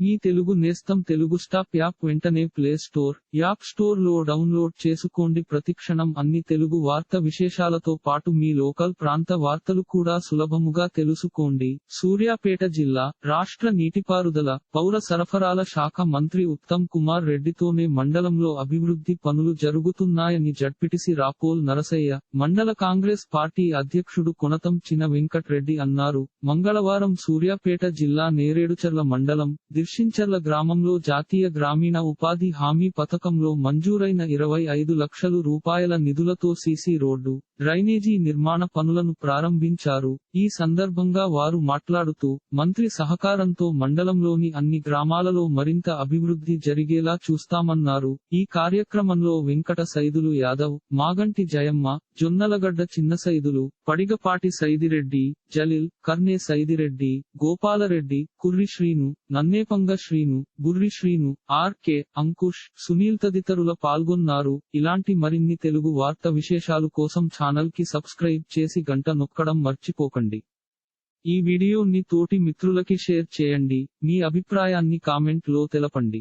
మీ తెలుగు నేస్తం Telugu stop app వెంటనే play store app స్టోర్లో డౌన్లోడ్ చేసుకోండి. ప్రతిక్షణం అన్ని తెలుగు వార్త విశేషాలతో పాటు మీ లోకల్ ప్రాంత వార్తలు కూడా సులభముగా తెలుసుకోండి. సూర్యాపేట జిల్లా రాష్ట్ర నీటిపారుదల పౌర సరఫరాల శాఖ మంత్రి ఉత్తమ్ కుమార్ రెడ్డితోనే మండలంలో అభివృద్ధి పనులు జరుగుతున్నాయని జడ్పిటిసి రాపోల్ నరసయ్య మండల కాంగ్రెస్ పార్టీ అధ్యక్షుడు కొనతం చిన వెంకట్రెడ్డి అన్నారు. మంగళవారం సూర్యాపేట జిల్లా నేరేడుచర్ల మండలం దిర్శించర్ల గ్రామంలో జాతీయ గ్రామీణ ఉపాధి హామీ పథకంలో మంజూరైన ఇరవై ఐదు లక్షలు రూపాయల నిధులతో సీసీ రోడ్డు డ్రైనేజీ నిర్మాణ పనులను ప్రారంభించారు. ఈ సందర్భంగా వారు మాట్లాడుతూ మంత్రి సహకారంతో మండలంలోని అన్ని గ్రామాలలో మరింత అభివృద్ధి జరిగేలా చూస్తామన్నారు. ఈ కార్యక్రమంలో వెంకట సైదులు యాదవ్ మాగంటి జయమ్మ జొన్నలగడ్డ చిన్న సైదులు పడిగపాటి సైదిరెడ్డి జలిల్ కర్నే సైదిరెడ్డి గోపాలరెడ్డి కుర్రి శ్రీను నన్నేపం నన్నేపంగ శ్రీను బుర్రి శ్రీను ఆర్కే అంకుష్ సునీల్ తదితరుల పాల్గొన్నారు. ఇలాంటి మరిన్ని తెలుగు వార్త విశేషాలు కోసం ఛానల్కి సబ్స్క్రైబ్ చేసి గంట నొక్కడం మర్చిపోకండి. ఈ వీడియోని తోటి మిత్రులకి షేర్ చేయండి. మీ అభిప్రాయాన్ని కామెంట్లో తెలపండి.